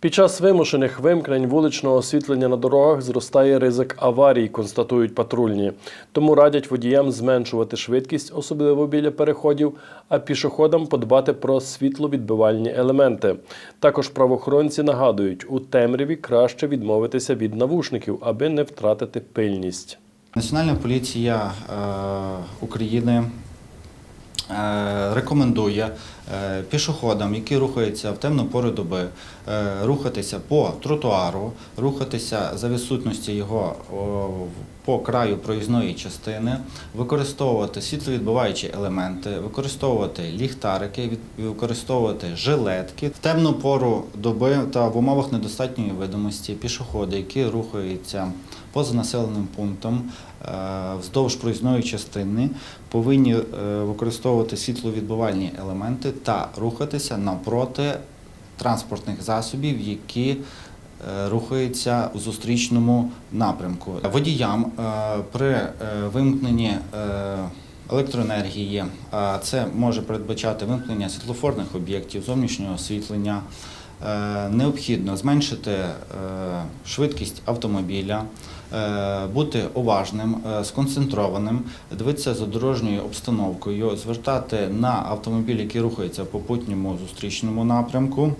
Під час вимушених вимкнень вуличного освітлення на дорогах зростає ризик аварій, констатують патрульні. Тому радять водіям зменшувати швидкість, особливо біля переходів, а пішоходам подбати про світловідбивальні елементи. Також правоохоронці нагадують, у темряві краще відмовитися від навушників, аби не втратити пильність. Національна поліція е, України рекомендує е, пішоходам, які рухаються в темну пору доби, е, рухатися по тротуару, рухатися за відсутності його по краю проїзної частини, використовувати світловідбиваючі елементи, використовувати ліхтарики, використовувати жилетки. В темну пору доби та в умовах недостатньої видимості пішоходи, які рухаються поза населеним пунктом е, вздовж проїзної частини, повинні е, використовувати світловідбивальні елементи та рухатися навпроти транспортних засобів, які е, рухаються у зустрічному напрямку. Водіям е, при е, вимкненні електроенергії, це може передбачати вимкнення світлофорних об'єктів, зовнішнього освітлення. Е, Необхідно зменшити е, швидкість автомобіля, е, бути уважним, сконцентрованим, дивитися за дорожньою обстановкою, звертати на автомобіль, який рухається в попутньому зустрічному напрямку.